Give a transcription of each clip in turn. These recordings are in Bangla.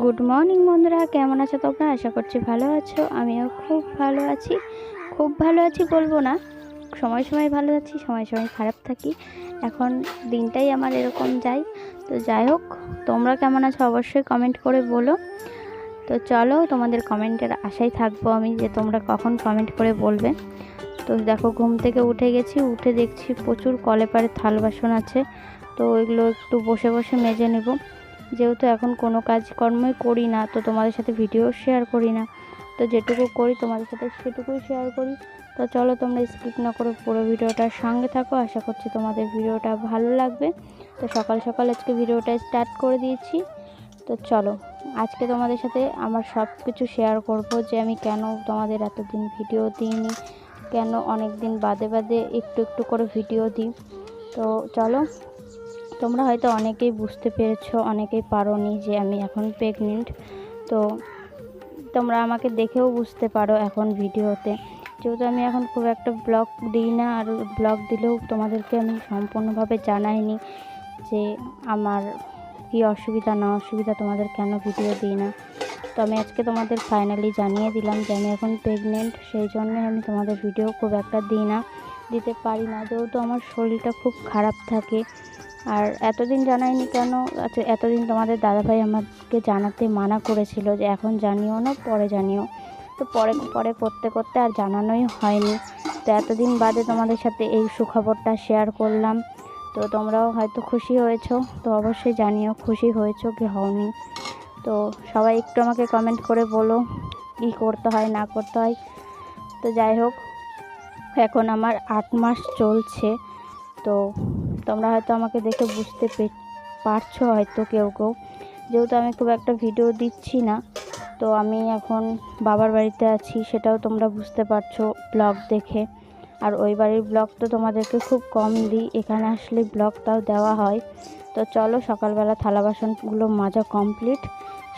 গুড মর্নিং বন্ধুরা। কেমন আছো তোমরা? আশা করছি ভালো আছো। আমিও খুব ভালো আছি। খুব ভালো আছি বলব না। সময় সময় ভালো আছি, সময় সময় খারাপ থাকি। এখন দিনটাই আমার এরকম যায়। তো যাই হোক, তোমরা কেমন আছো অবশ্যই কমেন্ট করে বলো। তো চলো, তোমাদের কমেন্টের আশায় থাকব আমি যে তোমরা কখন কমেন্ট করে বলবে। তো দেখো, ঘুম থেকে উঠে গেছি। উঠে দেখছি প্রচুর কলে পারে থাল বাসন আছে। তো ওইগুলো একটু বসে বসে মেজে নেব। যেহেতু এখন কোনো কাজকর্মই করি না, তো তোমাদের সাথে ভিডিও শেয়ার করি না। তো যেটুকু করি তোমাদের সাথে সেটুকুই শেয়ার করি। তো চলো তোমরা স্কিপ না করে পুরো ভিডিওটার সঙ্গে থাকো। আশা করছি তোমাদের ভিডিওটা ভালো লাগবে। তো সকাল সকাল আজকে ভিডিওটা স্টার্ট করে দিয়েছি। তো চলো, আজকে তোমাদের সাথে আমার সব কিছু শেয়ার করব যে আমি কেন তোমাদের এতদিন ভিডিও দিইনি, কেন অনেক দিন বাদে বাদে একটু একটু করে ভিডিও দিই। তো চলো তোমরা হয়তো অনেকেই বুঝতে পেরেছ, অনেকেই পারোনি যে আমি এখন প্রেগনেন্ট তো তোমরা আমাকে দেখেও বুঝতে পারো এখন ভিডিওতে। যেহেতু আমি এখন খুব একটা ব্লগ দিই না, আর ব্লগ দিলেও তোমাদেরকে আমি সম্পূর্ণভাবে জানাইনি যে আমার কী অসুবিধা, না অসুবিধা, তোমাদের কেন ভিডিও দিই না। তো আমি আজকে তোমাদের ফাইনালি জানিয়ে দিলাম যে আমি এখন প্রেগনেন্ট সেই জন্যই আমি তোমাদের ভিডিও খুব একটা দিই না, দিতে পারি না। যেহেতু আমার শরীরটা খুব খারাপ থাকে আর এতদিন জানাইনি কেন? আচ্ছা এতদিন তোমাদের দাদাভাই আমাকে জানাতে মানা করেছিল যে এখন জানিও না, পরে জানিও। তো পরে পরে করতে করতে আর জানানোই হয়নি। তো এতদিন বাদে তোমাদের সাথে এই সুখবরটা শেয়ার করলাম। তো তোমরাও হয়তো খুশি হয়েছো, তো অবশ্যই জানিও খুশি হয়েছো কি হওনি। তো সবাই একটু আমাকে কমেন্ট করে বলো কী করতে হয়, না করতে হয়। তো যাই হোক, এখন আমার আট মাস চলছে। তো তোমরা হয়তো আমাকে দেখে বুঝতে পারছ হয়তো কেউ কেউ। যেহেতু আমি খুব একটা ভিডিও দিচ্ছি না, তো আমি এখন বাবার বাড়িতে আছি, সেটাও তোমরা বুঝতে পারছ ব্লগ দেখে। আর ওই বাড়ির ব্লগ তো তোমাদেরকে খুব কম দিই, এখানে আসলে ব্লগটাও দেওয়া হয়। তো চলো সকালবেলা থালা বাসনগুলো মাজা কমপ্লিট।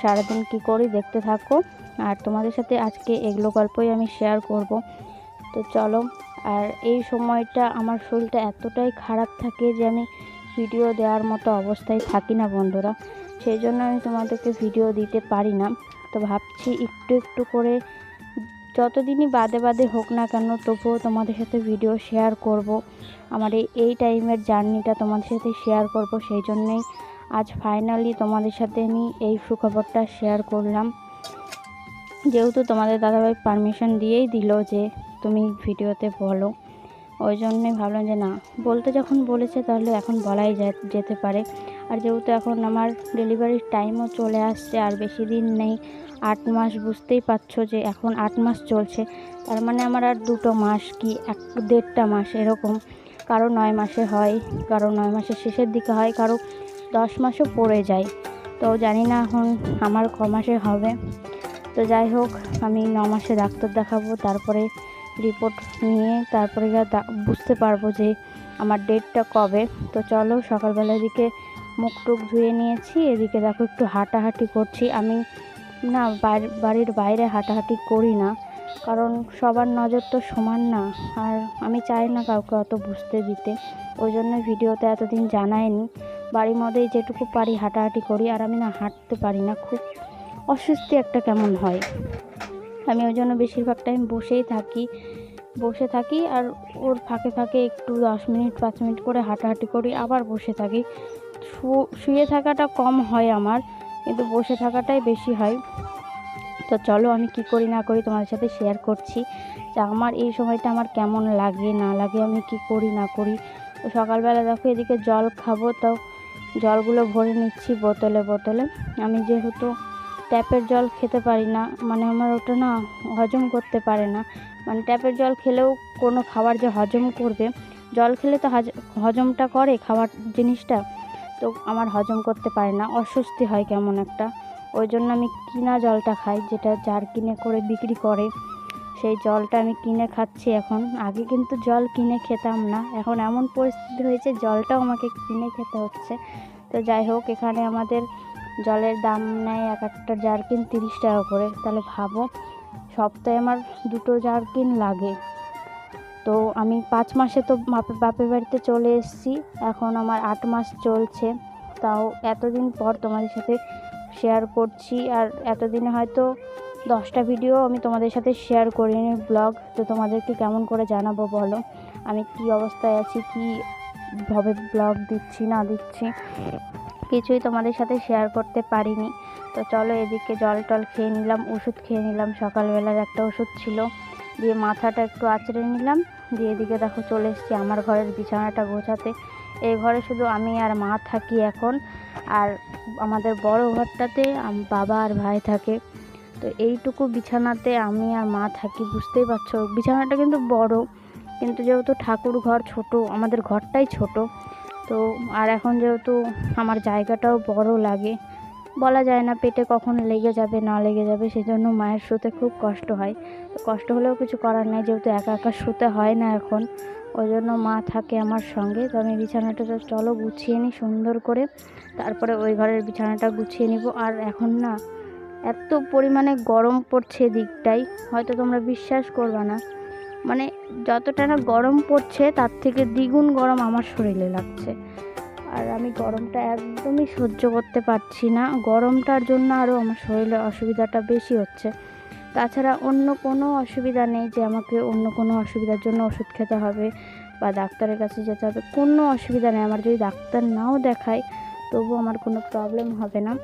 সারাদিন কী করি দেখতে থাকো। আর তোমাদের সাথে আজকে এগুলো গল্পই আমি শেয়ার করব। তো চলো আর এই সময়টা আমার শরীরটা এতটাই খারাপ থাকে যে আমি ভিডিও দেওয়ার মতো অবস্থায় থাকি না বন্ধুরা। সেই জন্য আমি তোমাদেরকে ভিডিও দিতে পারি না। তো ভাবছি একটু একটু করে যতদিনই বাদে বাদে হোক না কেন তবুও তোমাদের সাথে ভিডিও শেয়ার করব। আমার এই টাইমের জার্নিটা তোমাদের সাথে শেয়ার করব। সেই জন্যেই আজ ফাইনালি তোমাদের সাথে আমি এই সুখবরটা শেয়ার করলাম। যেহেতু তোমাদের দাদাভাই পারমিশন দিয়েই দিল যে তুমি ভিডিওতে বলো। ওই জন্যই ভাবলাম যে না, বলতে যখন বলেছে তাহলে এখন বলাই যেতে পারে। আর যেহেতু এখন আমার ডেলিভারির টাইমও চলে আসছে, আর বেশি দিন নেই, আট মাস বুঝতেই পারছ যে এখন আট মাস চলছে। তার মানে আমার আর দুটো মাস কি, এক, দেড়টা মাস এরকম। কারও নয় মাসে হয়, কারও নয় মাসের শেষের দিকে হয়, কারও দশ মাসও পড়ে যায়। তো জানি না এখন আমার ক মাসে হবে। তো যাই হোক, আমি ন মাসে ডাক্তার দেখাবো, তারপরে রিপোর্ট নিয়ে তারপরে দা- বুঝতে পারব যে আমার ডেটটা কবে। তো চলো সকালবেলা এদিকে মুখ টুক ধুয়ে নিয়েছি, এদিকে দেখো একটু হাঁটাহাঁটি করছি। আমি না, বাড়ি- বাড়ির বাইরে হাঁটাহাঁটি করি না, কারণ সবার নজর তো সমান না, আর আমি চাই না কাউকে অত বুঝতে দিতে। ওই জন্য ভিডিওতে এতদিন জানায়নি বাড়ির মধ্যেই যেটুকু পারি হাঁটাহাঁটি করি, আর আমি না হাঁটতে পারি না, খুব অস্বস্তি একটা কেমন হয়। আমি ওই জন্য বেশিরভাগ টাইম বসেই থাকি, বসে থাকি আর ওর ফাঁকে ফাঁকে একটু দশ মিনিট, পাঁচ মিনিট করে হাঁটাহাঁটি করি, আবার বসে থাকি। শুয়ে থাকাটা কম হয় আমার, কিন্তু বসে থাকাটাই বেশি হয়। তো চলো আমি কি করি না করি তোমাদের সাথে শেয়ার করছি। যে আমার এই সময়টা আমার কেমন লাগে, না লাগে আমি কি করি, না করি। তো সকালবেলা দেখো এদিকে জল খাব, তো জলগুলো ভরে নিচ্ছি বোতলে বোতলে। আমি যেহেতু ট্যাপের জল খেতে পারি না। মানে আমার ওটা না হজম করতে পারে না। মানে ট্যাপের জল খেলেও কোনো খাবার যে হজম করবে, জল খেলে তো হজ- হজমটা করে খাবার জিনিসটা। তো আমার হজম করতে পারে না, অস্বস্তি হয় কেমন একটা। ওই জন্য আমি কিনা জলটা খাই, যেটা জার কিনে করে বিক্রি করে। সেই জলটা আমি কিনে খাচ্ছি এখন। আগে কিন্তু জল কিনে খেতাম না, এখন এমন পরিস্থিতি হয়েছে জলটাও আমাকে কিনে খেতে হচ্ছে। তো যাই হোক, এখানে আমাদের জলের দাম নেয় এক একটা জারকিন তিরিশ টাকা করে। তাহলে ভাবো, সপ্তাহে আমার দুটো জারকিন লাগে। তো আমি পাঁচ মাসে তো বাপের বাড়িতে চলে এসেছি, এখন আমার আট মাস চলছে। তাও এতদিন পর তোমাদের সাথে শেয়ার করছি, আর এতদিনে হয়তো দশটা ভিডিও আমি তোমাদের সাথে শেয়ার করিনি ব্লগ তো তোমাদেরকে কেমন করে জানাব বলো? আমি কি অবস্থায় আছি, কি ভাবে ব্লগ দিচ্ছি, না দিচ্ছি? কিছুই তোমাদের সাথে শেয়ার করতে পারিনি। তো চলো এদিকে জল টল খেয়ে নিলাম, ওষুধ খেয়ে নিলাম। সকালবেলার একটা ওষুধ ছিল। দিয়ে মাথাটা একটু আঁচড়ে নিলাম। দিয়ে এদিকে দেখো চলে এসেছি আমার ঘরের বিছানাটা গোছাতে। এই ঘরে শুধু আমি আর মা থাকি এখন। আর আমাদের বড় ঘরটাতে বাবা আর ভাই থাকে। তো এইটুকু বিছানাতে আমি আর মা থাকি, বুঝতেই পারছ? বিছানাটা কিন্তু বড়। কিন্তু যেহেতু ঠাকুর ঘর ছোট, আমাদের ঘরটাই ছোট। তো আর এখন যেহেতু আমার জায়গাটাও বড় লাগে, বলা যায় না পেটে কখন লেগে যাবে, না লেগে যাবে সেই জন্য মায়ের শুতে খুব কষ্ট হয়। তো কষ্ট হলেও কিছু করার নেই, যেহেতু একা একা শুতে হয় না এখন ওই জন্য মা থাকে আমার সঙ্গে। তো আমি বিছানাটা চলো গুছিয়ে নিই সুন্দর করে, তারপরে ওই ঘরের বিছানাটা গুছিয়ে নিব। আর এখন না, এত পরিমাণে গরম পড়ছে দিকটাই, হয়তো তোমরা বিশ্বাস করবে না। মানে যতটা না গরম পড়ছে, তার থেকে দ্বিগুণ গরম আমার শরীরে লাগছে। আর আমি গরমটা একদমই সহ্য করতে পারছি না। গরমটার জন্য আরও আমার শরীরে অসুবিধাটা বেশি হচ্ছে। তাছাড়া অন্য কোনো অসুবিধা নেই যে আমাকে অন্য কোনো অসুবিধার জন্য ওষুধ খেতে হবে বা ডাক্তারের কাছে যেতে হবে। কোনো অসুবিধা নেই। আমার যদি ডাক্তার নাও দেখায় তবু আমার কোনো প্রবলেম হবে না।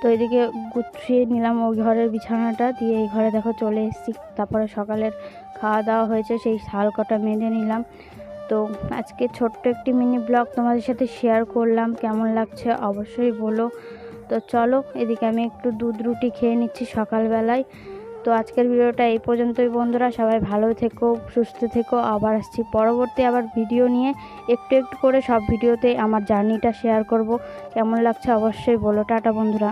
তো এদিকে গুছিয়ে নিলাম ওই ঘরের বিছানাটা, দিয়ে এই ঘরে দেখো চলে এসেছি। তারপরে সকালের খাওয়া দাওয়া হয়েছে, সেই শাল কটা মেঁধে নিলাম। তো আজকে ছোট্ট একটি মিনি ব্লগ তোমাদের সাথে শেয়ার করলাম, কেমন লাগছে অবশ্যই বলো। তো চলো, এদিকে আমি একটু দুধ রুটি খেয়ে নিচ্ছি সকালবেলায়। তো আজকের ভিডিওটা এই পর্যন্তই বন্ধুরা, সবাই ভালো থেকো, সুস্থ থেকো। আবার আসছি পরবর্তী আবার ভিডিও নিয়ে। একটু একটু করে সব ভিডিওতে আমার জার্নিটা শেয়ার করব। কেমন লাগছে অবশ্যই বলো। টাটা বন্ধুরা।